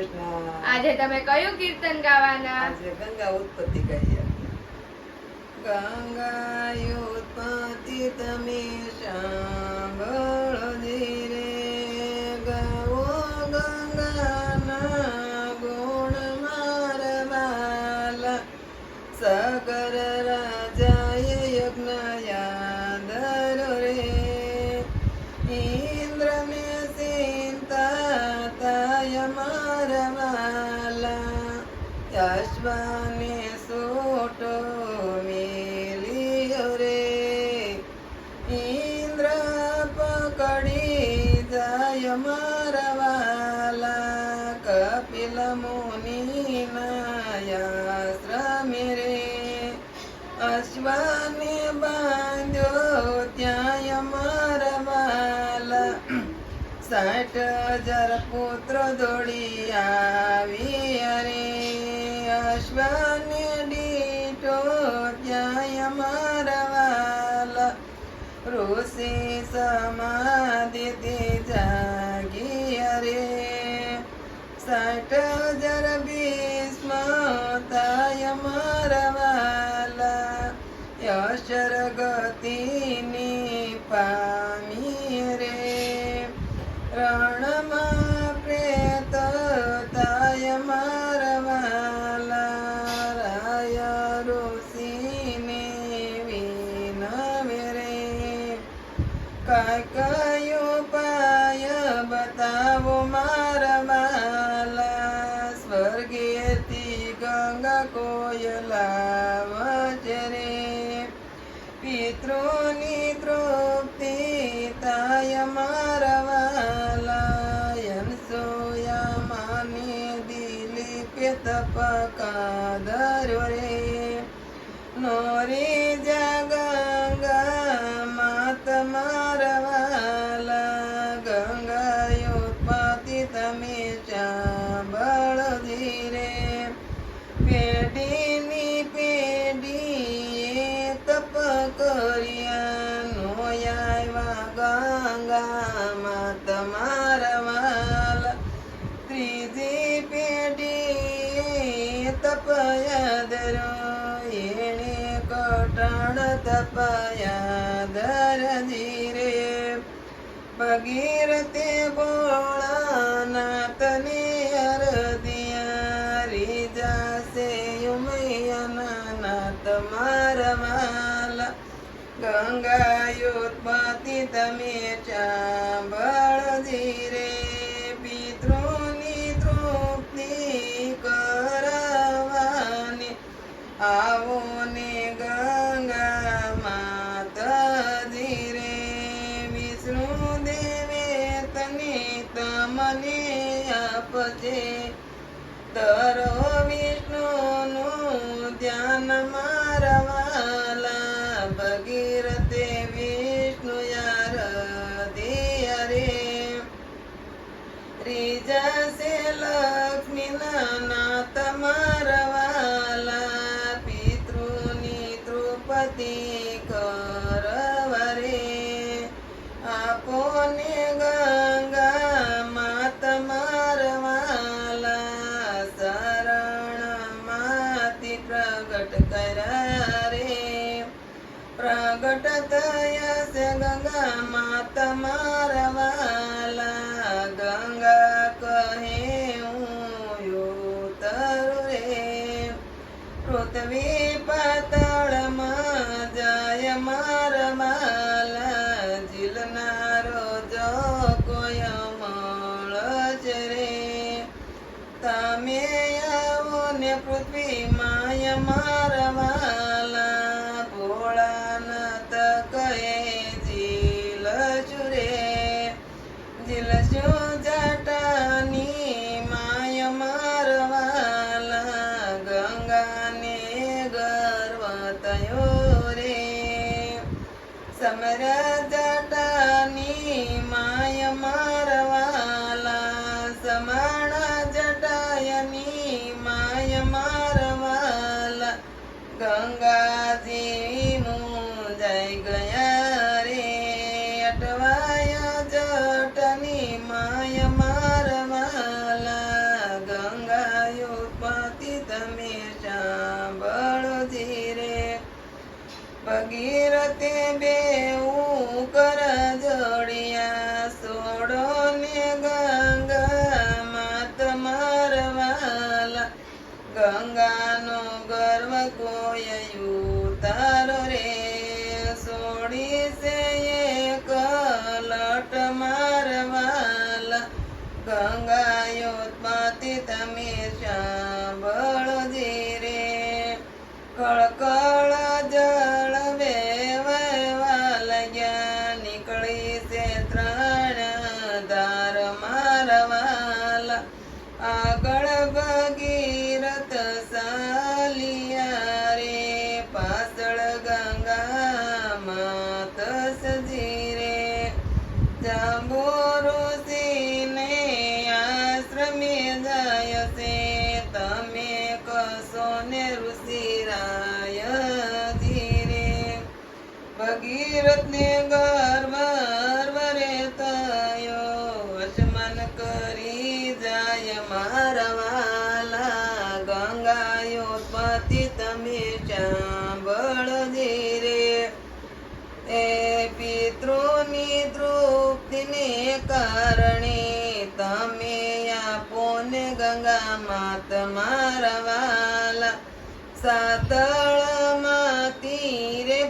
કૃષ્ણ. આજે તમે કયું કીર્તન ગાવાના? આજે ગંગા ઉત્પત્તિ કહીએ ગંગા ઉત્પત્તિ તમે સાંભળો ધીરે. ગાવો ગંગાના ગુણ મારા વાલા. સાગર રાજાએ યજ્ઞ યાદ રે. ઇન્દ્રને ચિંતા તાય મારા વાલા અશ્વાને સોટો મેલિયો રે. ઇન્દ્ર પકડી જાય મારા વાલા, કપિલ મુનિ નાયાશ્રમે રે. અશ્વાને બાંધ્યો ત્યાં સાઠ હજાર પુત્ર દોડી આવી અરે અશ્વને ડીટો ત્યાં અમારા વાલા ઋષિ સમાધિ જાગી અરે સાઠ હજાર કોયલા વચરે પિતૃની તૃપ્તિ તાય મારવાલા સોયા માને દિલી પેત પકાદરો રે નોરી જગંગા પેઢી ಏಣಿ ಕೋಟಾಣ ತಪಯಾದರ કટાણ તપયા ધર ધીરે ભગીરથે ભોળાનાથને ಮಾರಮಾಲ રીજાસે ઉમૈયાના નાથ મારા વિષ્ણુનું ધ્યાન મારવાલા ભગીરથે વિષ્ણુ યાર દિયરે રીજા સે લક્ષ્મી નાથ મારવાલા પ્રગટ કર્યા રે પ્રગટ થયા ગંગા માત મારવાલા ગંગા કહે, હું તરુ રે. પૃથ્વી પાતળમાં જાય મારવાલા જીલનારો જો કોઈ મળ છે રે. તમે આવો ને પૃથ્વી માય મારવાલા ભોળાનાથ કહે, જીલ ચુરે, જીલ શું જટાની માય મારવાલા ગંગાને ગર્વ થયો રે. સમર જટાની માય મારવાલા ગંગાજી મુંજાય ગયા રે, અટવાયા જટની માય માર માલા ગંગાયો પતિ તમે સાંભળો ધીરે ભગીરથે બેવું કર જોડિયા, સોડો ને ગંગા માત મારવાલા ગંગાનો ગ તારો રે સોડી છે એક લટ મારવાલા. ગંગાયોત્પતિ તમે રે. કળકળ ભગીરથ ને ગર્વ વરે તયો વસમન કરી જાય મારા વાલા. પતિ તમે સાંભળ ધીરે એ પિતૃની તૃપ્તિને કારણે તમે આપો ને ગંગા માત મારા વાલા. સાતળમાં તીરે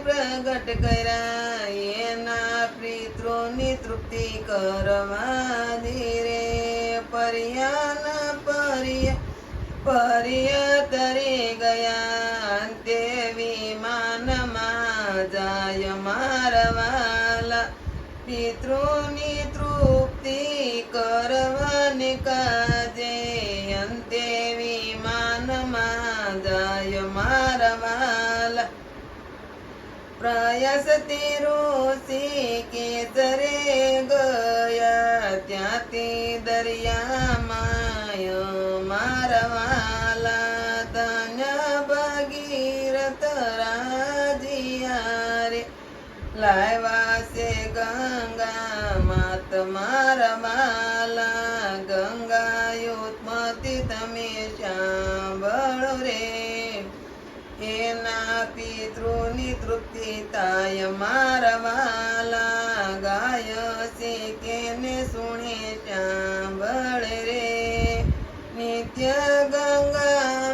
પ્રગટ કર્યા પિતૃની તૃપ્તિ કરવા ધીરે પર્યાના પર્યા પર્યા તરે ગયા, અંતે વિમાનમાં જાય મારવાલા. પિતૃની તૃપ્તિ કરવા કાજે પ્રયાસ તેરો કેતરે ગયા ત્યાંથી દરિયામાં મારવાલા ધન્ય ભગીરથ રાજીયારે લાવ્યા છે ગંગા માત મારવાલા ગંગા યુત્મતી તમે સાંભળો રે એના પિતૃની તૃપ્તિ તાય મારવાલા ગાય છે કેને સુણે ચાંભળ રે નિત્ય ગંગા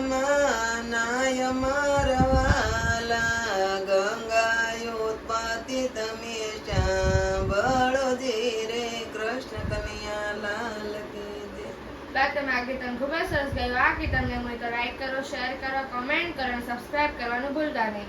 નાય મારવાલા જય બા તમે આ કીર્તન ખૂબ જ સરસ ગયું. આ કીર્તન ગમ્યું હોય તો લાઈક કરો શેર કરો કમેન્ટ કરો અને સબસ્ક્રાઇબ કરવાનું ભૂલતા નહીં.